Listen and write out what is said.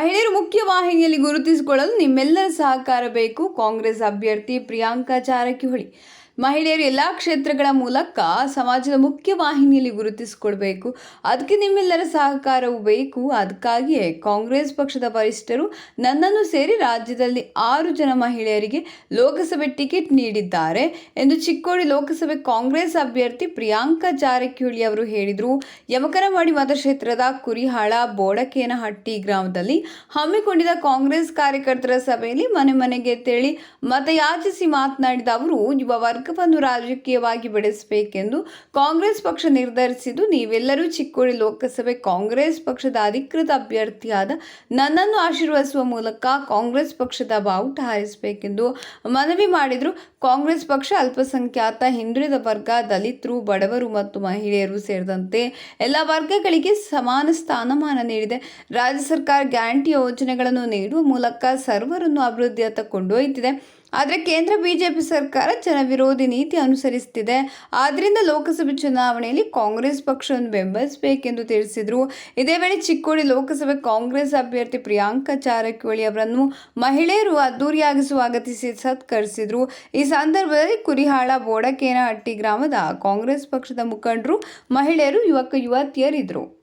ಮಹಿಳೆಯರು ಮುಖ್ಯ ವಾಹಿನಿಯಲ್ಲಿ ಗುರುತಿಸಿಕೊಳ್ಳಲು ನಿಮ್ಮೆಲ್ಲರ ಸಹಕಾರ ಬೇಕು. ಕಾಂಗ್ರೆಸ್ ಅಭ್ಯರ್ಥಿ ಪ್ರಿಯಾಂಕಾ ಜಾರಕಿಹೊಳಿ. ಮಹಿಳೆಯರು ಎಲ್ಲ ಕ್ಷೇತ್ರಗಳ ಮೂಲಕ ಸಮಾಜದ ಮುಖ್ಯ ವಾಹಿನಿಯಲ್ಲಿ ಗುರುತಿಸಿಕೊಳ್ಬೇಕು. ಅದಕ್ಕೆ ನಿಮ್ಮೆಲ್ಲರ ಸಹಕಾರವು ಬೇಕು. ಅದಕ್ಕಾಗಿಯೇ ಕಾಂಗ್ರೆಸ್ ಪಕ್ಷದ ವರಿಷ್ಠರು ನನ್ನನ್ನು ಸೇರಿ ರಾಜ್ಯದಲ್ಲಿ ಆರು ಜನ ಮಹಿಳೆಯರಿಗೆ ಲೋಕಸಭೆ ಟಿಕೆಟ್ ನೀಡಿದ್ದಾರೆ ಎಂದು ಚಿಕ್ಕೋಡಿ ಲೋಕಸಭೆ ಕಾಂಗ್ರೆಸ್ ಅಭ್ಯರ್ಥಿ ಪ್ರಿಯಾಂಕಾ ಜಾರಕಿಹೊಳಿ ಅವರು ಹೇಳಿದರು. ಯಮಕನವಾಡಿ ಮತಕ್ಷೇತ್ರದ ಕುರಿಹಾಳ, ಬೋಡಕೇನಹಟ್ಟಿ ಗ್ರಾಮದಲ್ಲಿ ಹಮ್ಮಿಕೊಂಡಿದ್ದ ಕಾಂಗ್ರೆಸ್ ಕಾರ್ಯಕರ್ತರ ಸಭೆಯಲ್ಲಿ ಮನೆ ಮನೆಗೆ ತೆರಳಿ ಮತಯಾಚಿಸಿ ಮಾತನಾಡಿದ ಅವರು, ಯುವ ವರ್ಗವನ್ನು ರಾಜಕೀಯವಾಗಿ ಬೆಳೆಸಬೇಕೆಂದು ಕಾಂಗ್ರೆಸ್ ಪಕ್ಷ ನಿರ್ಧರಿಸಿದ್ದು, ನೀವೆಲ್ಲರೂ ಚಿಕ್ಕೋಡಿ ಲೋಕಸಭೆ ಕಾಂಗ್ರೆಸ್ ಪಕ್ಷದ ಅಧಿಕೃತ ಅಭ್ಯರ್ಥಿಯಾದ ನನ್ನನ್ನು ಆಶೀರ್ವದಿಸುವ ಮೂಲಕ ಕಾಂಗ್ರೆಸ್ ಪಕ್ಷದ ಬಾವುಟ ಹಾರಿಸಬೇಕೆಂದು ಮನವಿ ಮಾಡಿದರು. ಕಾಂಗ್ರೆಸ್ ಪಕ್ಷ ಅಲ್ಪಸಂಖ್ಯಾತ, ಹಿಂದುಳಿದ ವರ್ಗ, ದಲಿತರು, ಬಡವರು ಮತ್ತು ಮಹಿಳೆಯರು ಸೇರಿದಂತೆ ಎಲ್ಲ ವರ್ಗಗಳಿಗೆ ಸಮಾನ ಸ್ಥಾನಮಾನ ನೀಡಿದೆ. ರಾಜ್ಯ ಸರ್ಕಾರ ಗ್ಯಾರಂಟಿ ಯೋಜನೆಗಳನ್ನು ನೀಡುವ ಮೂಲಕ ಸರ್ವರನ್ನು ಅಭಿವೃದ್ಧಿಯತ್ತ ಕೊಂಡೊಯ್ಯುತ್ತಿದೆ ಆದರೆ ಕೇಂದ್ರ ಬಿಜೆಪಿ ಸರ್ಕಾರ ಜನವಿರೋಧಿ ನೀತಿ ಅನುಸರಿಸುತ್ತಿದೆ ಆದ್ದರಿಂದ ಲೋಕಸಭೆ ಚುನಾವಣೆಯಲ್ಲಿ ಕಾಂಗ್ರೆಸ್ ಪಕ್ಷವನ್ನು ಬೆಂಬಲಿಸಬೇಕೆಂದು ತಿಳಿಸಿದರು. ಇದೇ ವೇಳೆ ಚಿಕ್ಕೋಡಿ ಲೋಕಸಭೆ ಕಾಂಗ್ರೆಸ್ ಅಭ್ಯರ್ಥಿ ಪ್ರಿಯಾಂಕಾ ಜಾರಕಿಹೊಳಿ ಅವರನ್ನು ಮಹಿಳೆಯರು ಅದ್ದೂರಿಯಾಗಿ ಸ್ವಾಗತಿಸಿ ಸತ್ಕರಿಸಿದರು. ಈ ಸಂದರ್ಭದಲ್ಲಿ ಕುರಿಹಾಳ ಬೋಡಕೇನಹಟ್ಟಿ ಗ್ರಾಮದ ಕಾಂಗ್ರೆಸ್ ಪಕ್ಷದ ಮುಖಂಡರು ಮಹಿಳೆಯರು, ಯುವಕ, ಯುವತಿಯರಿದ್ದರು.